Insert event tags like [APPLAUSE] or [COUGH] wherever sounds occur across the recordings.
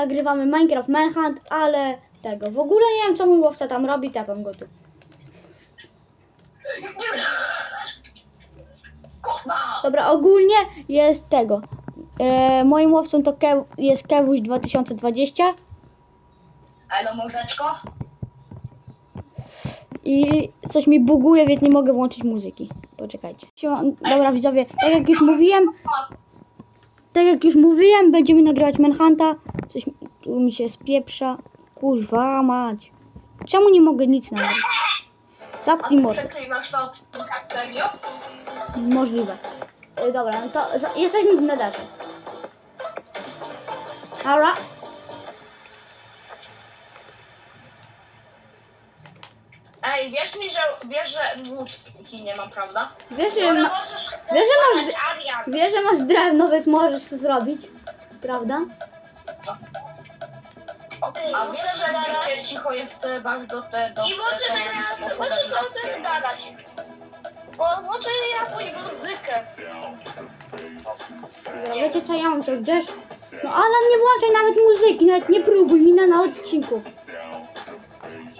nagrywamy Minecraft Manhunt, ale tego. W ogóle nie wiem, co mój łowca tam robi, tepam go tu. Dobra, ogólnie jest tego. E, moim łowcą to Kev, jest Kewuś 2020 Elo, mordeczko? i coś mi buguje, więc nie mogę włączyć muzyki. Poczekajcie. Dobra widzowie, tak jak już mówiłem, tak jak już mówiłem, będziemy nagrywać Manhunta. Tu mi się spieprza. Kurwa mać. Czemu nie mogę nic nagrać? Zapnij mordę. przeklimasz na odcinkach, serio? Możliwe. E, Dobra, no to za- jesteśmy w nadarze. Dobra. Ej, wiesz mi, że wiesz, że łódki nie mam, prawda? Wiesz, że, ma, możesz wiesz, że masz, Arian. wiesz, że masz drewno, więc możesz to zrobić. Prawda? Bycie cicho jest e, bardzo te, do, I może dobrym teraz, sposobem może na- to coś gadać. Bo może jakąś muzykę. Dobra, wiecie co, ja mam to gdzieś. No Alan, nie włączaj nawet muzyki, nawet nie próbuj mi na, na odcinku.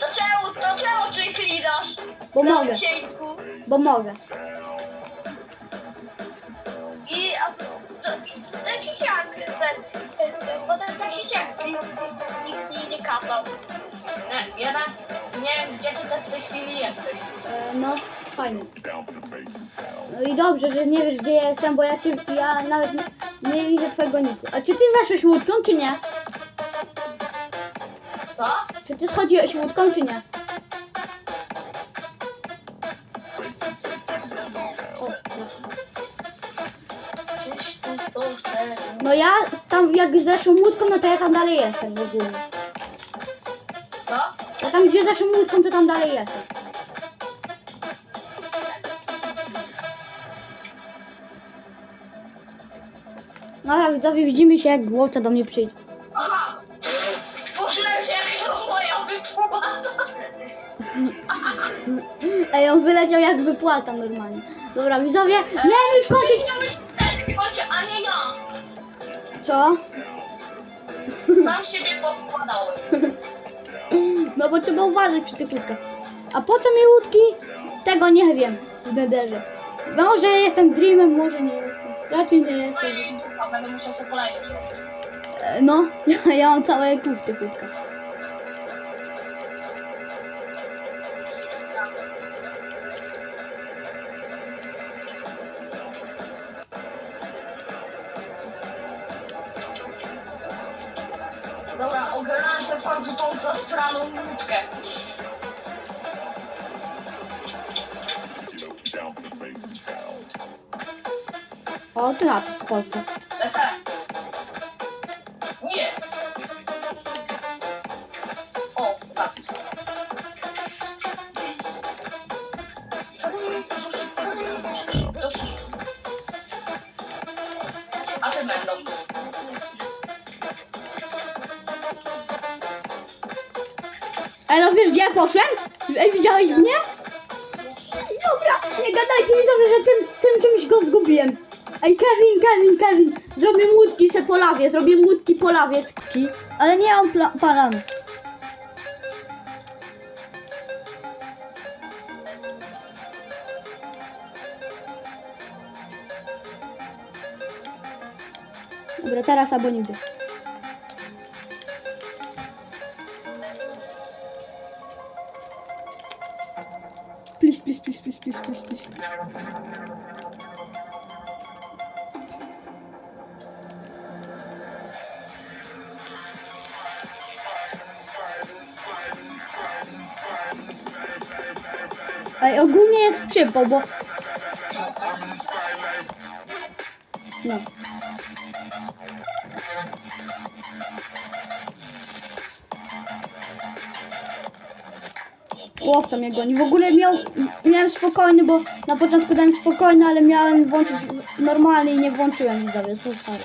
To czemu, to czemu ty klinasz? Bo na mogę, odcinku? bo mogę. I a, to, tak się siak, ten, bo ten tak się siak nikt jej nie kazał. Nie, ja nie wiem, gdzie ty te w tej chwili jesteś. E, no, fajnie. No i dobrze, że nie wiesz gdzie ja jestem, bo ja cię, ja nawet nie, nie widzę twojego niku. A czy ty zaszłeś łódką, czy nie? Co? Czy ty schodziłeś łódką, czy nie? No ja tam jak zeszłam łódką, no to ja tam dalej jestem w ogóle. Co? Ja tam gdzie zeszłam łódką, to tam dalej jestem. Dobra widzowie, widzimy się jak łowca do mnie przyjdzie. Aha! Słyszałem się, jak moja wypłata. [LAUGHS] Ej, on wyleciał jak wypłata normalnie. Dobra widzowie, miałem już kończyć. Chodź, a nie ja. Co? Sam siebie poskładałem. [LAUGHS] No bo trzeba uważać przy tych łódkach. A po co mi łódki? Tego nie wiem w nederze. Może jestem dreamem, może nie jestem. Raczej nie No jestem. i tylko będę musiał sobie kolejny zrobić. E, No, ja, [LAUGHS] ja mam całe kół w tych łódkach. W końcu tą zasraną łódkę. O, ty napis pozdro. Ej, no wiesz gdzie ja poszłem? Ej, widziałeś mnie? Dobra, nie gadajcie mi sobie, że tym, tym czymś go zgubiłem. Ej, Kevin, Kevin, Kevin, zrobię łódki se po lawie, zrobię łódki po lawie, ale nie mam planu. Dobra, teraz albo nigdy. Ej, ogólnie jest przypał, bo... No. Łowca mnie goni. W ogóle miał, miałem spokojny, bo na początku dałem spokojny, ale miałem włączyć normalny i nie włączyłem widzowie, co stary.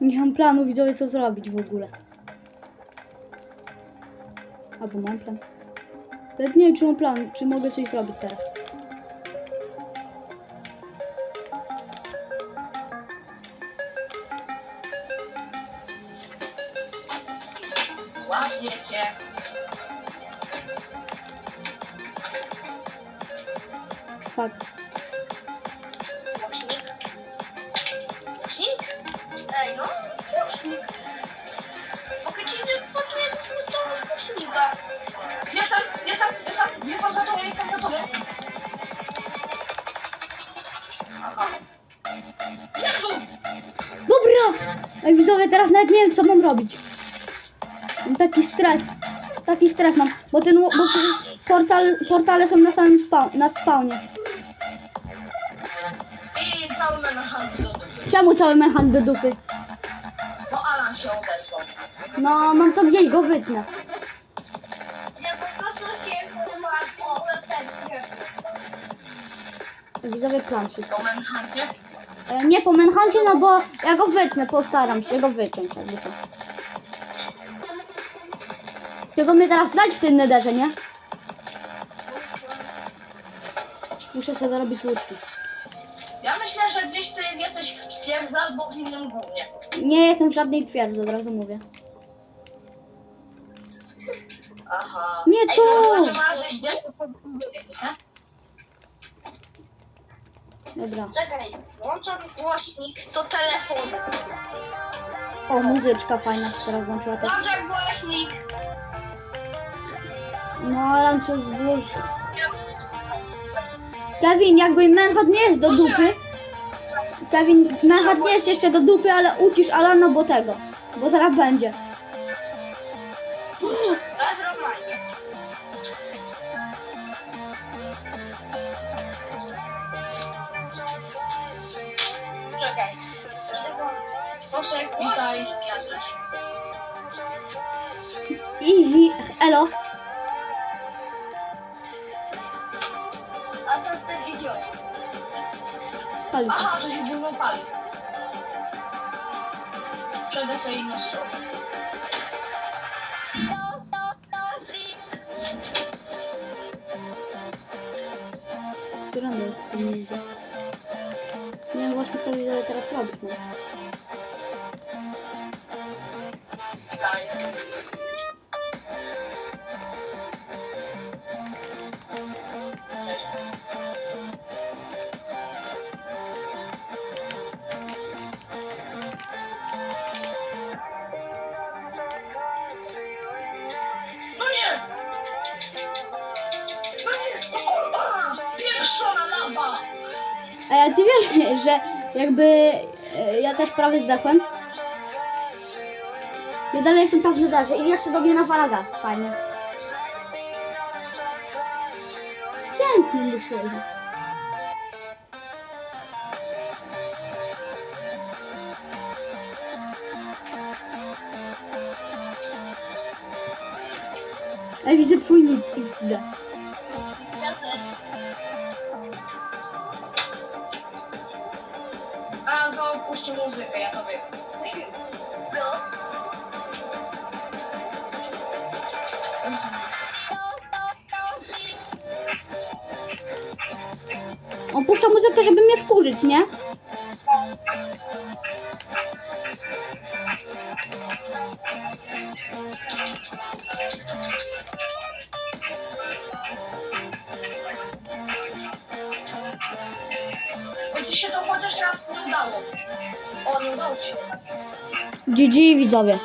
Nie mam planu, widzowie, co zrobić w ogóle. Albo mam plan. Nawet nie wiem, czy mam plan, czy mogę coś zrobić teraz. Złapię cię. Fuck. Teraz nawet nie wiem, co mam robić. Mam taki stres. Taki stres mam, bo ten, bo przecież portal, portale są na samym spał, na spawnie. I cały menahand do dupy. Czemu cały menhan do dupy? Bo Alan się odezwał. No, mam to gdzieś, go wytnę. Ja po prostu się złapał ten. Widzowie, plan szybko. Po menhandzie? E, Nie po menhancie, no bo ja go wytnę, postaram się go wyciąć, jakby co. Tylko mnie teraz dać w tym nederze, nie? Muszę sobie dorobić łódki. Ja myślę, że gdzieś ty jesteś w twierdzy albo w innym głównie. Nie jestem w żadnej twierdzy, od razu mówię. Aha. Nie Ej, tu! no chyba, że masz jesteś, nie? Dobra. Czekaj, włączam głośnik, to telefon. O, muzyczka fajna się teraz włączyła też. Włączam głośnik. No, ale co już... Kevin, jakby Manhunt nie jest do dupy. Kevin, Manhunt nie jest jeszcze do dupy, ale ucisz Alana, bo tego. Bo zaraz będzie. Easy, elo. A to wtedy działa. Pali się. Aha, to się gówno pali. Przede sobie inną stronę. Tu nie idzie. Nie wiem właśnie co widzę teraz robić. No. No nie! No nie! No! A ty wiesz, że jakby e, ja też prawie zdechłem. Ja dalej jestem tam w nudarze i jeszcze do mnie nawala gaz. Fajnie. Pięknie dosłownie. Ja widzę twój nick XD. A, znowu puścił muzykę, ja to wiem. [LAUGHS] No. On puszcza muzykę, żeby mnie wkurzyć, nie? Bo ci się to chociaż raz nie udało. O, nie udało ci się. GG widzowie.